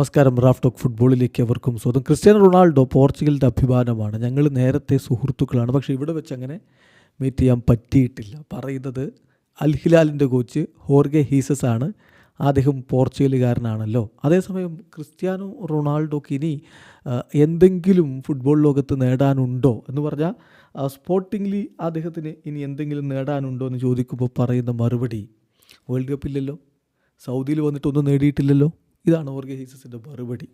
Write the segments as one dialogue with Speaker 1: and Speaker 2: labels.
Speaker 1: നമസ്കാരം. Raf talk ഫുട്ബോളിലേക്ക് അവർക്കും സ്വന്തം ക്രിസ്ത്യാനോ റൊണാൾഡോ പോർച്ചുഗലിന്റെ അഭിമാനമാണ്. ഞങ്ങൾ നേരത്തെ സുഹൃത്തുക്കളാണ്. പക്ഷേ ഇവിടെ വെച്ച് അങ്ങനെ മീറ്റ് ചെയ്യാൻ പറ്റിയിട്ടില്ല. പറയുന്നത് അൽ ഹിലാലിന്റെ കോച്ച് ഹോർഗെ ഹീസസ് ആണ്. അദ്ദേഹം പോർച്ചുഗലുകാരനാണല്ലോ. അതേസമയം ക്രിസ്ത്യാനോ റൊണാൾഡോക്ക് ഇനി എന്തെങ്കിലും ഫുട്ബോൾ ലോകത്ത് നേടാനുണ്ടോ എന്ന് പറഞ്ഞാൽ സ്പോർട്ടിംഗ്ലി അദ്ദേഹത്തിന് ഇനി എന്തെങ്കിലും നേടാനുണ്ടോ എന്ന് ചോദിക്കുമ്പോൾ പറയുന്ന മറുപടി വേൾഡ് കപ്പില്ലല്ലോ സൗദിയിൽ വന്നിട്ടൊന്നും നേടിയിട്ടില്ലല്ലോ. ഇതാണ് ഓർഗെ ജീസസിന്റെ മറുപടി.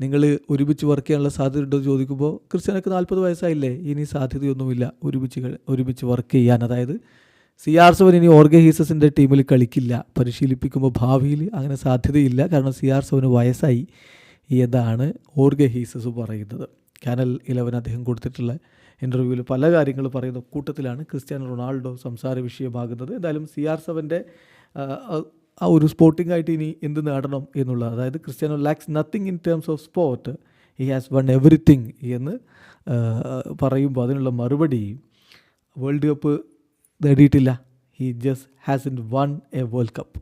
Speaker 1: നിങ്ങൾ ഒരുമിച്ച് വർക്ക് ചെയ്യാനുള്ള സാധ്യത ഉണ്ടോ എന്ന് ചോദിക്കുമ്പോൾ ക്രിസ്ത്യാനൊക്കെ നാൽപ്പത് വയസ്സായില്ലേ? ഇനി സാധ്യതയൊന്നുമില്ല. ഒരുമിച്ച് ഒരുമിച്ച് വർക്ക് ചെയ്യാൻ. അതായത് സി ആർ സെവൻ ഇനി ഓർഗ ഹീസസിന്റെ ടീമിൽ കളിക്കില്ല. പരിശീലിപ്പിക്കുമ്പോൾ ഭാവിയിൽ അങ്ങനെ സാധ്യതയില്ല. കാരണം സി ആർ സെവന് വയസ്സായി. എന്നാണ് ഓർഗഹീസസ് പറയുന്നത്. കാനൽ ഇലവൻ അദ്ദേഹം കൊടുത്തിട്ടുള്ള ഇന്റർവ്യൂവിൽ പല കാര്യങ്ങൾ പറയുന്ന കൂട്ടത്തിലാണ് ക്രിസ്ത്യാനോ റൊണാൾഡോ സംസാര വിഷയമാകുന്നത്. എന്തായാലും സി ആർ സെവന്റെ ആ ഒരു സ്പോർട്ടിംഗ് ആയിട്ട് ഇനി എന്ത് നേടണം എന്നുള്ള അതായത് Cristiano lacks nothing in terms of sport he has won everything എന്ന് പറയുമ്പോൾ അതിനുള്ള മറുപടി world cup നേടിയിട്ടില്ല. He just has in won a world cup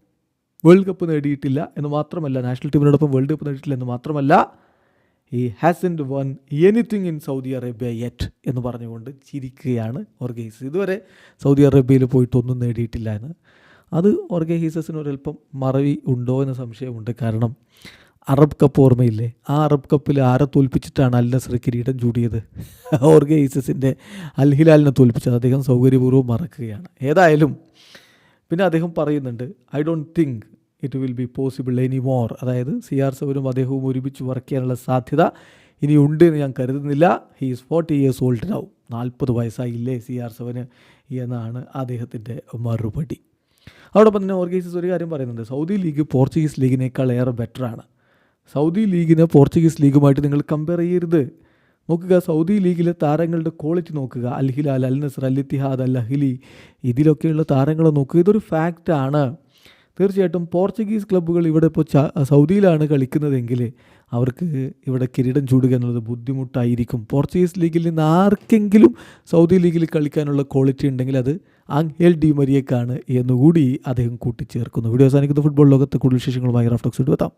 Speaker 1: world cup നേടിയിട്ടില്ല എന്ന് മാത്രമല്ല നാഷണൽ ടീമിനോടൊപ്പം വേൾഡ് കപ്പ് നേടിയിട്ടില്ല എന്ന് മാത്രമല്ല he in won anything in Saudi Arabia yet എന്ന് പറഞ്ഞുകൊണ്ട് ചിരിക്കുകയാണ് ഓർഗേസ്. ഇതുവരെ സൗദി അറേബ്യയിൽ പോയിട്ടൊന്നും നേടിയിട്ടില്ല എന്ന് അത് ഓർഗെ ഹീസസിന് ഒരല്പം മറവി ഉണ്ടോ എന്ന സംശയമുണ്ട്. കാരണം അറബ് കപ്പ് ഓർമ്മയില്ലേ? ആ അറബ് കപ്പിൽ ആരെ തോൽപ്പിച്ചിട്ടാണ് അല്ല നസർ കിരീടം ചൂടിയത്? ഓർഗെ ഹീസസിന്റെ അൽ ഹിലാലിനെ തോൽപ്പിച്ചത് അദ്ദേഹം സൗകര്യപൂർവം മറക്കുകയാണ്. ഏതായാലും പിന്നെ അദ്ദേഹം പറയുന്നുണ്ട് I don't think it will be possible any more അതായത് സി ആർ സെവനും അദ്ദേഹവും ഒരുമിച്ച് വർക്ക് ചെയ്യാനുള്ള സാധ്യത ഇനി ഉണ്ട് എന്ന് ഞാൻ കരുതുന്നില്ല. He is forty years old നാൽപ്പത് വയസ്സായില്ലേ സി ആർ സെവന് എന്നാണ് അദ്ദേഹത്തിന്റെ മറുപടി. അതോടൊപ്പം തന്നെ ഓർഗനൈസേഴ്സ് ഒരു കാര്യം പറയുന്നുണ്ട്. സൗദി ലീഗ് പോർച്ചുഗീസ് ലീഗിനേക്കാൾ ഏറെ ബെറ്ററാണ് സൗദി ലീഗിനെ പോർച്ചുഗീസ് ലീഗുമായിട്ട് നിങ്ങൾ കമ്പയർ ചെയ്യരുത്. നോക്കുക സൗദി ലീഗിലെ താരങ്ങളുടെ ക്വാളിറ്റി നോക്കുക. Al Hilal Al Nassr Al Ittihad Al Ahli ഇതിലൊക്കെയുള്ള താരങ്ങളെ നോക്കുക. ഇതൊരു ഫാക്റ്റാണ് തീർച്ചയായിട്ടും പോർച്ചുഗീസ് ക്ലബ്ബുകൾ ഇവിടെ ഇപ്പോൾ സൗദിയിലാണ് കളിക്കുന്നതെങ്കിൽ അവർക്ക് ഇവിടെ കിരീടം ചൂടുക എന്നുള്ളത് ബുദ്ധിമുട്ടായിരിക്കും. പോർച്ചുഗീസ് ലീഗിൽ നിന്ന് ആർക്കെങ്കിലും സൗദി ലീഗിൽ കളിക്കാനുള്ള ക്വാളിറ്റി ഉണ്ടെങ്കിൽ അത് ആംഹേൽ ഡി മരിയക്കാണ് എന്നുകൂടി അദ്ദേഹം കൂട്ടിച്ചേർക്കുന്നു. വീഡിയോ അവസാനിക്കുന്ന. ഫുട്ബോൾ ലോകത്ത് കൂടുതൽ വിശേഷങ്ങളുമായി റഫ്ലക്സ് എത്താം